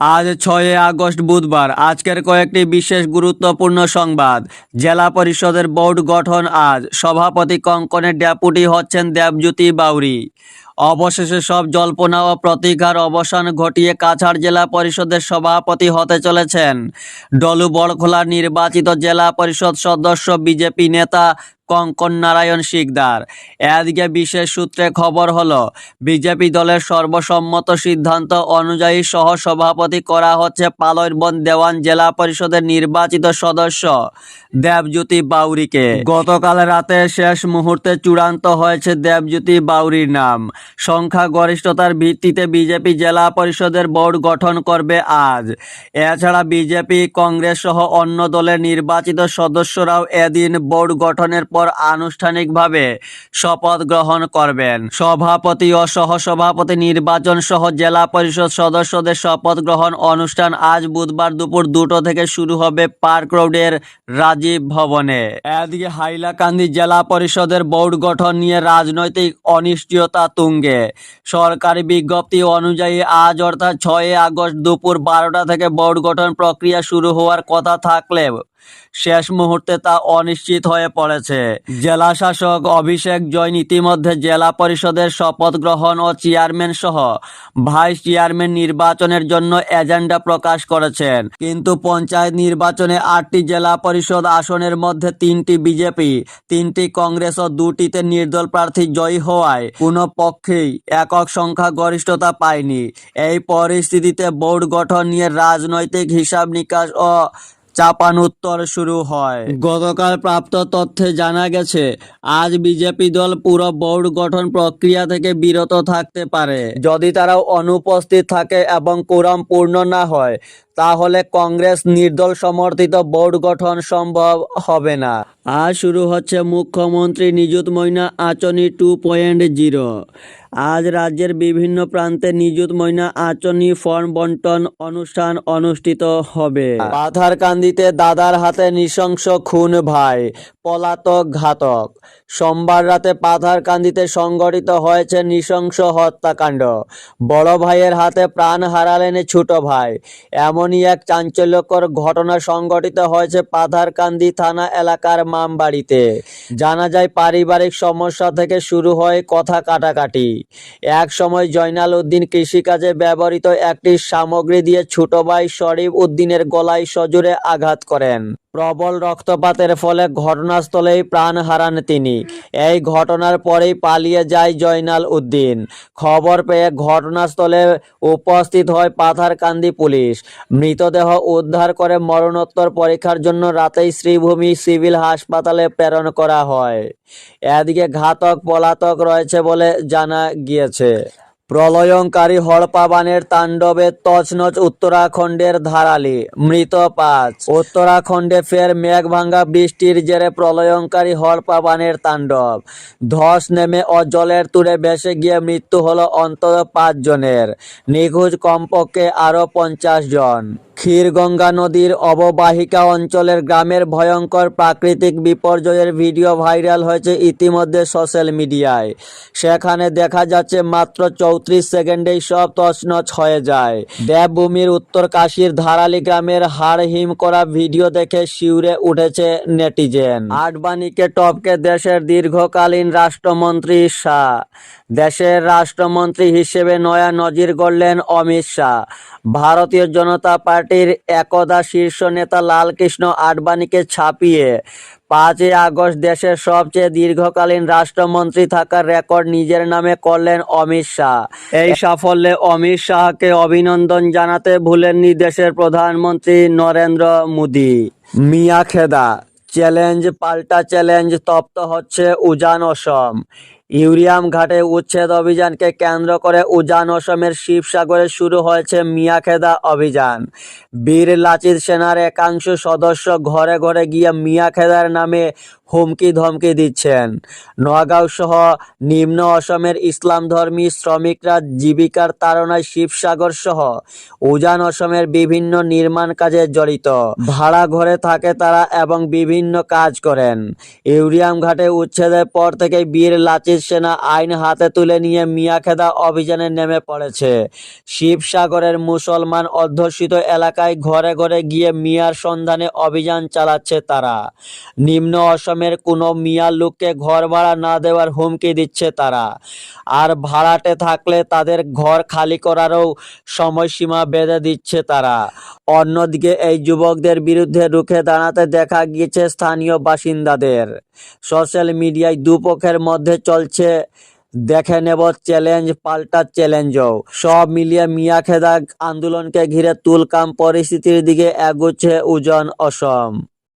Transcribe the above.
আজ ছয় আগস্ট বুধবার, আজকের কয়েকটি বিশেষ গুরুত্বপূর্ণ সংবাদ। জেলা পরিষদের বোর্ড গঠন আজ। সভাপতি কঙ্কনের ডেপুটি হচ্ছেন দেবজ্যোতি বাউরি। অবশেষে সব জল্পনা ও প্রতিকার অবসান ঘটিয়ে কাছাড় জেলা পরিষদের সভাপতি হতে চলেছেন। ডলু বড়খোলার নির্বাচিত জেলা পরিষদ সদস্য বিজেপি নেতা কঙ্কন নারায়ণ শিকদার। এদিকে বিশেষ সূত্রে খবর হলো, বিজেপি দলের সর্বসম্মত সিদ্ধান্ত অনুযায়ী সহ সভাপতি করা হচ্ছে পালয়বন দেওয়ান জেলা পরিষদের নির্বাচিত সদস্য দেবজ্যোতি বাউরিকে। গতকাল রাতে শেষ মুহূর্তে চূড়ান্ত হয়েছে দেবজ্যোতি বাউরির নাম। সংখ্যা গরিষ্ঠতার ভিত্তিতে বিজেপি জেলা পরিষদের বোর্ড গঠন করবে আজ। এছাড়া বিজেপি, কংগ্রেস সহ অন্য দলের নির্বাচিত সদস্যরাও এদিন বোর্ড গঠনের পর আনুষ্ঠানিকভাবে শপথ গ্রহণ করবেন। সভাপতি ও সহসভাপতি নির্বাচন সহ জেলা পরিষদ সদস্যদের শপথ গ্রহণ অনুষ্ঠান আজ বুধবার দুপুর দুটো থেকে শুরু হবে পার্ক রোডের রাজীব ভবনে। এদিকে হাইলাকান্দি জেলা পরিষদের বোর্ড গঠন নিয়ে রাজনৈতিক অনিশ্চয়তা তুঙ্গে সরকারি বিজ্ঞপ্তি অনুযায়ী আজ অর্থাৎ ছয় আগস্ট দুপুর বারোটা থেকে বোর্ড গঠন প্রক্রিয়া শুরু হওয়ার কথা থাকলেও শেষ মুহূর্তে তা অনিশ্চিত হয়ে পড়েছে। জেলা শাসক অভিষেক জৈন ইতিমধ্যে জেলা পরিষদের শপথ গ্রহণ ও চেয়ারম্যান সহ ভাইস চেয়ারম্যান নির্বাচনের জন্য এজেন্ডা প্রকাশ করেছেন। কিন্তু পঞ্চায়েত নির্বাচনে আটটি জেলা পরিষদ আসনের মধ্যে তিনটি বিজেপি, তিনটি কংগ্রেস ও দুটিতে নির্দল প্রার্থী জয়ী হওয়ায় কোনো পক্ষেই একক সংখ্যা গরিষ্ঠতা পায়নি। এই পরিস্থিতিতে বোর্ড গঠন নিয়ে রাজনৈতিক হিসাব নিকাশ ও চাপানুত্তর শুরু হয়। গতকাল প্রাপ্ত তথ্যে জানা গেছে, আজ বিজেপি দল পুরো বোর্ড গঠন প্রক্রিয়া থেকে বিরত থাকতে পারে। যদি তারা অনুপস্থিত থাকে এবং কোরাম পূর্ণ না হয় তাহলে কংগ্রেস নির্দল সমর্থিত বোর্ড গঠন সম্ভব হবে না। আজ শুরু হচ্ছে মুখ্যমন্ত্রী নিযুত ময়না আচনি টু পয়েন্ট জিরো আজ রাজ্যের বিভিন্ন প্রান্তে নিযুত ময়না আচনি ফর্ম বন্টন অনুষ্ঠান অনুষ্ঠিত হবে। পাথারকান্দিতে দাদার হাতে নৃশংস খুন ভাই পলাতক ঘাতক। সোমবার রাতে পাথারকান্দিতে সংগঠিত হয়েছে নৃশংস হত্যাকাণ্ড। বড় ভাইয়ের হাতে প্রাণ হারালেন ছোট ভাই। এমনই এক চাঞ্চল্যকর ঘটনা সংঘটিত হয়েছে পাথারকান্দি থানা এলাকার মামবাড়িতে। জানা যায়, পারিবারিক সমস্যা থেকে শুরু হয় কথা কাটাকাটি। এক সময় জয়নাল উদ্দিন কৃষিকাজে ব্যবহৃত একটি সামগ্রী দিয়ে ছোট ভাই শরীফ উদ্দিনের গলায় সজোরে আঘাত করেন। প্রবল রক্তপাতের ফলে ঘটনাস্থলেই প্রাণ হারান তিনি। এই ঘটনার পরেই পালিয়ে যায় জয়নাল উদ্দিন। খবর পেয়ে ঘটনাস্থলে উপস্থিত হয় পাথারকান্দি পুলিশ। মৃতদেহ উদ্ধার করে মরণোত্তর পরীক্ষার জন্য রাতেই শ্রীভূমি সিভিল হাসপাতালে প্রেরণ করা হয়। এদিকে ঘাতক পলাতক রয়েছে বলে জানা গিয়েছে। প্রলয়ঙ্কারী হড়পাবানের তাণ্ডবে তছনছ উত্তরাখণ্ডের ধারালি, মৃত পাঁচ। উত্তরাখণ্ডে ফের মেঘভাঙ্গা বৃষ্টির জেরে প্রলয়ঙ্কারী হড়পাবানের তাণ্ডব। ধস নেমে ও জলের তুড়ে ভেসে গিয়ে মৃত্যু হলো অন্তত পাঁচজনের। নিখোঁজ কমপক্ষে আরও পঞ্চাশ জন। ক্ষীরগঙ্গা নদীর অববাহিকা অঞ্চলের গ্রামের ভয়ঙ্কর প্রাকৃতিক বিপর্যয়ের ভিডিও ভাইরাল হয়েছে ইতিমধ্যে সোশ্যাল মিডিয়ায়। সেখানে দেখা যাচ্ছে মাত্র চৌত্রিশ সেকেন্ডেই সব তছনছ হয়ে যায়। দেবভূমির উত্তর কাশীর ধারালি গ্রামের হাড় হিম করা ভিডিও দেখে শিউরে উঠেছে নেটিজেন। আডবাণীকে টপকে দেশের দীর্ঘকালীন রাষ্ট্রমন্ত্রী শাহ। দেশের রাষ্ট্রমন্ত্রী হিসেবে নয়া নজির গড়লেন অমিত শাহ। ভারতীয় জনতা পার্টির একদা শীর্ষ নেতা লালকৃষ্ণ আডবাণীকে ছাপিয়ে পাঁচই আগস্ট দেশের সবচেয়ে দীর্ঘকালীন রাষ্ট্রমন্ত্রী থাকার রেকর্ড নিজের নামে করলেন অমিত শাহ। এই সাফল্যে অমিত শাহকে অভিনন্দন জানাতে ভুলেননি দেশের প্রধানমন্ত্রী নরেন্দ্র মোদী। মিয়া খেদা চ্যালেঞ্জ পাল্টা চ্যালেঞ্জ তপ্ত হচ্ছে উজান অসম। ইউরিয়াম ঘাটে উচ্ছেদ অভিযানকে কেন্দ্র করে উজান অসমের শিবসাগরে শুরু হয়েছে মিয়াখেদা অভিযান। বীর লাচিত সেনার একাংশ সদস্য ঘরে ঘরে গিয়ে মিয়াখেদার নামে হুমকি ধমকি দিচ্ছেন। নোয়াগাঁও সহ নিম্ন অসমের ইসলাম ধর্মী শ্রমিকরা জীবিকার তাড়নায় শিবসাগর সহ উজান অসমের বিভিন্ন নির্মাণ কাজে জড়িত। ভাড়া ঘরে থাকে তারা এবং বিভিন্ন কাজ করেন। ইউরিয়াম ঘাটে উচ্ছেদের পর থেকে বীর লাচিত সেনা আইন হাতে তুলে নিয়ে মিয়াখেদা অভিযানে নেমে পড়েছে। শিবসাগরের মুসলমান অধ্যুষিত এলাকায় ঘরে ঘরে গিয়ে মিয়ার সন্ধানে অভিযান চালাচ্ছে তারা। নিম্ন অসমের কোনো মিয়া লোককে ঘর ভাড়া না দেওয়ার হুমকি দিচ্ছে তারা। আর ভাড়াটে থাকলে তাদের ঘর খালি করারও সময়সীমা বেঁধে দিচ্ছে তারা। অন্যদিকে এই যুবকদের বিরুদ্ধে রুখে দাঁড়াতে দেখা গিয়েছে স্থানীয় বাসিন্দাদের। সোশ্যাল মিডিয়ায় দুপক্ষের মধ্যে চলছে দেখে নেব, চ্যালেঞ্জ পাল্টা চ্যালেঞ্জও। সব মিলিয়ে মিয়া খেদা আন্দোলনকে ঘিরে তুলকাম পরিস্থিতির দিকে এগোচ্ছে উজন অসম।